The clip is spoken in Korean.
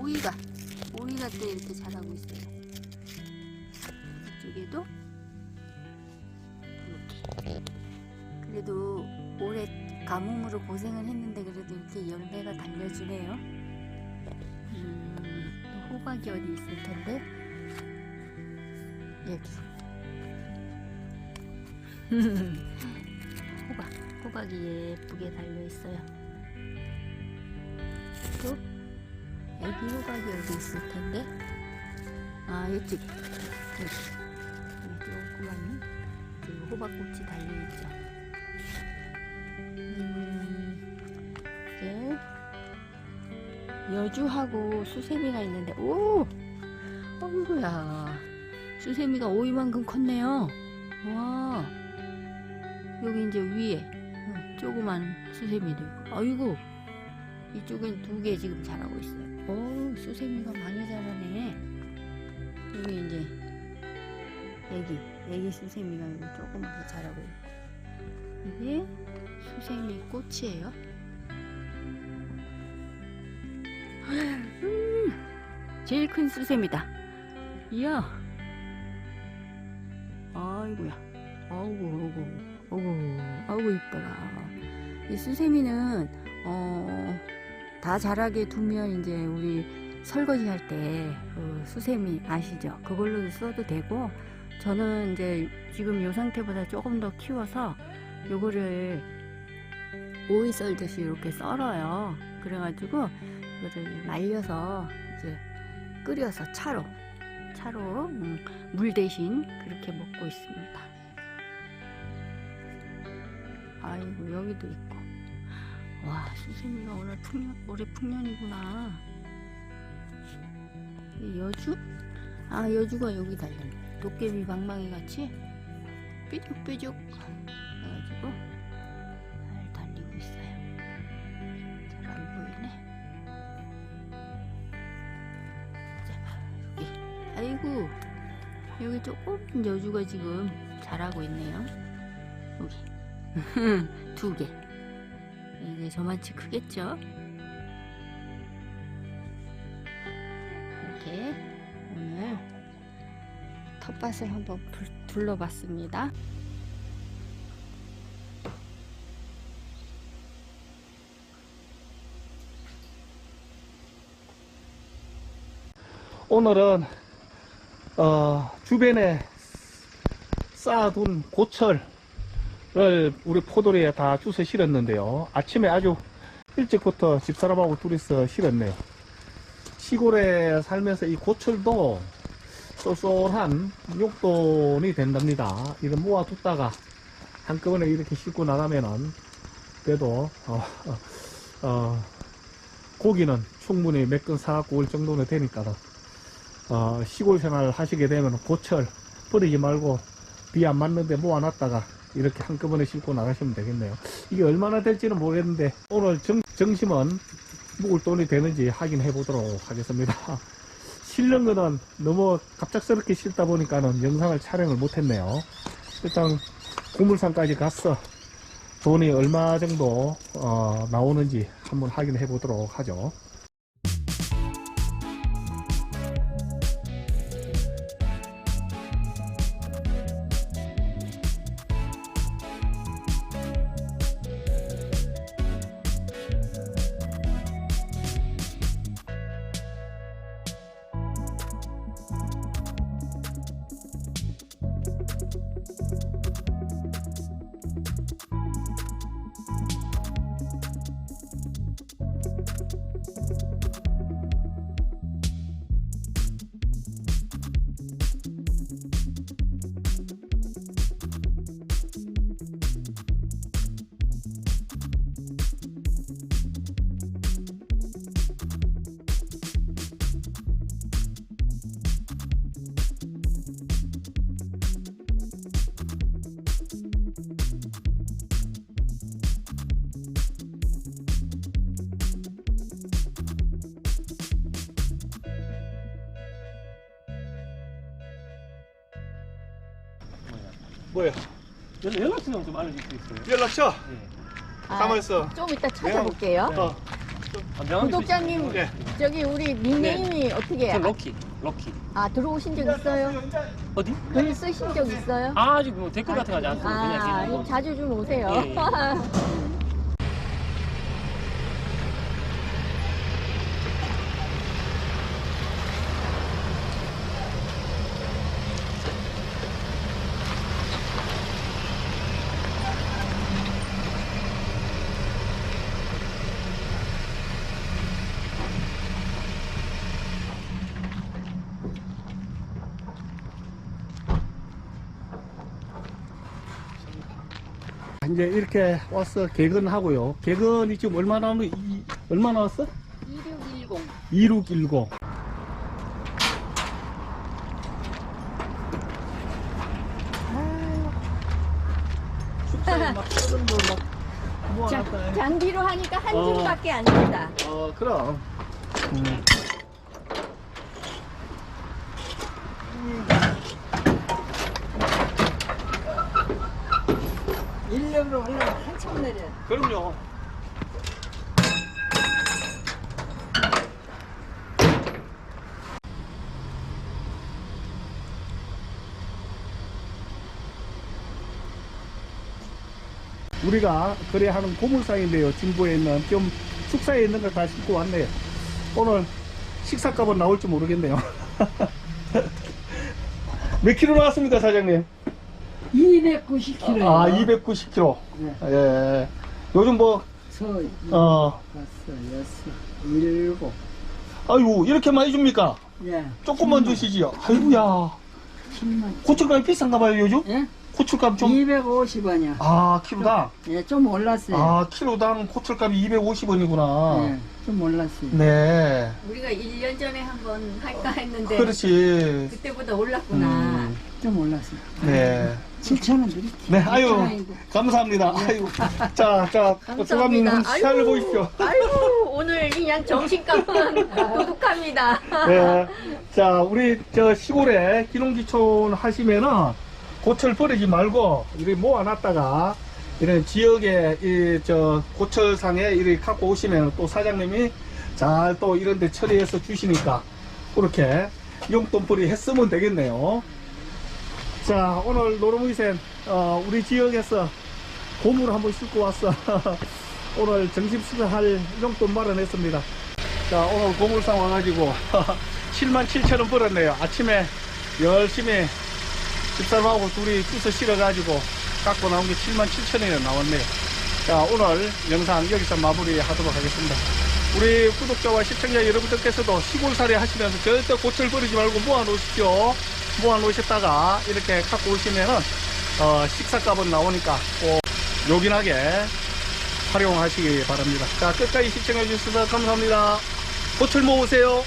오이가 오이가 또 이렇게 자라고 있어요. 이쪽에도 이렇게. 그래도 올해 가뭄으로 고생을 했는데 그래도 이렇게 열매가 달려주네요. 음, 또 호박이 어디 있을 텐데 여기 호박 호박이 예쁘게 달려 있어요. 애기 호박이 어디 있을 텐데. 아 이쪽. 여기 여기 조그만 그 호박꽃이 달려 있죠. 음, 여주하고 수세미가 있는데. 오! 어이구야. 수세미가 오이만큼 컸네요. 와. 여기 이제 위에 응, 조그만 수세미도 있고. 아이고 이쪽엔 두 개 지금 자라고 있어요. 오 수세미가 많이 자라네. 여기 이제 애기 애기 수세미가 여기 조그맣게 자라고 있고 이게 수세미 꽃이에요. 음, 제일 큰 수세미다. 이야. 아이고야. 아이고, 아이고, 아이고, 아이고, 이뻐라. 이 수세미는, 어, 다 자라게 두면 이제 우리 설거지 할 때, 그 수세미 아시죠? 그걸로 써도 되고, 저는 이제 지금 요 상태보다 조금 더 키워서, 요거를 오이 썰듯이 이렇게 썰어요. 그래가지고, 이거를 말려서 이제 끓여서 차로, 차로, 음, 물 대신 그렇게 먹고 있습니다. 아이고 여기도 있고 와 수세미가 오늘 풍년 올해 풍년이구나. 이 여주? 아 여주가 여기 달렸네. 도깨비 방망이 같이 삐죽삐죽 해가지고 잘 달리고 있어요. 잘 안 보이네. 자 여기. 아이고 여기 조금 여주가 지금 자라고 있네요. 여기. 두 개. 이게 저만치 크겠죠? 이렇게 오늘 텃밭을 한번 불- 둘러봤습니다. 오늘은 어, 주변에 쌓아둔 고철 을 우리 포도리에 다 주워 실었는데요. 아침에 아주 일찍부터 집사람하고 둘이서 실었네요. 시골에 살면서 이 고철도 쏠쏠한 용돈이 된답니다. 이런 모아뒀다가 한꺼번에 이렇게 싣고 나가면은 그래도 어, 어, 어, 고기는 충분히 몇건 사갖고 올 정도는 되니까 어, 시골 생활 하시게 되면 고철 버리지 말고 비 안 맞는데 모아놨다가 이렇게 한꺼번에 싣고 나가시면 되겠네요. 이게 얼마나 될지는 모르겠는데 오늘 정, 점심은 묵을 돈이 되는지 확인해 보도록 하겠습니다. 실는 거는 너무 갑작스럽게 실다 보니까는 영상을 촬영을 못했네요. 일단 고물산까지 가서 돈이 얼마 정도 어, 나오는지 한번 확인해 보도록 하죠. 뭐야? 연락처 좀 알려줄 수 있어요? 연락처 아, 가만 있어 좀 이따 찾아볼게요. 어, 아, 명함이 구독자님 네. 저기 우리 닉네임이 어떻게 저 럭키, 럭키. 아 들어오신 적 있어요? 어디? 글 쓰신 적 있어요? 아, 아직 뭐 댓글 같은 거 하지 않습니다. 아, 그냥 지금 뭐. 자주 좀 오세요. 예, 예. 이제 이렇게 와서 개근하고요. 개근이 지금 얼마 나오는, 이, 얼마 나 왔어? 2610. 2610. 축사에 막 쓰는 거막 자, 모아놨다. 장비로 하니까 한 어. 줌밖에 안 된다. 어, 그럼. 음. 인력으로 올라가 한참 내려. 그럼요. 우리가 거래하는 고물상인데요. 진부에 있는 좀 숙사에 있는 걸 다 싣고 왔네요. 오늘 식사값은 나올지 모르겠네요. 몇 킬로 나왔습니까, 사장님? 290kg. 아, 290킬로. 네. 예. 요즘 뭐, 서, 어, 다섯, 여섯, 일곱. 아유, 이렇게 많이 줍니까? 예. 조금만 주시지요. 아이고야. 10만. 고춧값이 비싼가 봐요, 요즘? 예? 고춧값 좀. 250원이요. 아, 키로당? 예, 좀 올랐어요. 아, 키로당 고철값이 250원이구나. 예, 좀 올랐어요. 네. 우리가 1년 전에 한번 할까 했는데 그렇지. 그때보다 올랐구나. 음, 좀 올랐어요. 네. 7,000원 드릴게요. 네, 아유. 감사합니다. 아유. 자, 자, 조감님. 시야를 보십시오. 아이고 오늘 그냥 정신값은 도둑합니다. 네. 자, 우리 저 시골에 기농기촌 하시면은 고철 버리지 말고 이렇게 모아놨다가 이런 지역에 이 저 고철상에 이렇게 갖고 오시면 또 사장님이 잘 또 이런 데 처리해서 주시니까 그렇게 용돈벌이 했으면 되겠네요. 자, 오늘 노르무이센 어, 우리 지역에서 고무를 한번 싣고 왔어. 오늘 식사할 용돈 마련했습니다. 자, 오늘 고물상 와가지고 7만 7천 원 벌었네요. 아침에 열심히 집사람하고 둘이 주서 실어가지고 갖고 나온 게 7만 7천 원이 나왔네요. 자, 오늘 영상 여기서 마무리 하도록 하겠습니다. 우리 구독자와 시청자 여러분들께서도 시골살이 하시면서 절대 고철 버리지 말고 모아 놓으십시오. 모아 놓으셨다가 이렇게 갖고 오시면은, 어, 식사값은 나오니까 꼭 요긴하게 활용하시기 바랍니다. 자, 끝까지 시청해 주셔서 감사합니다. 고철 모으세요.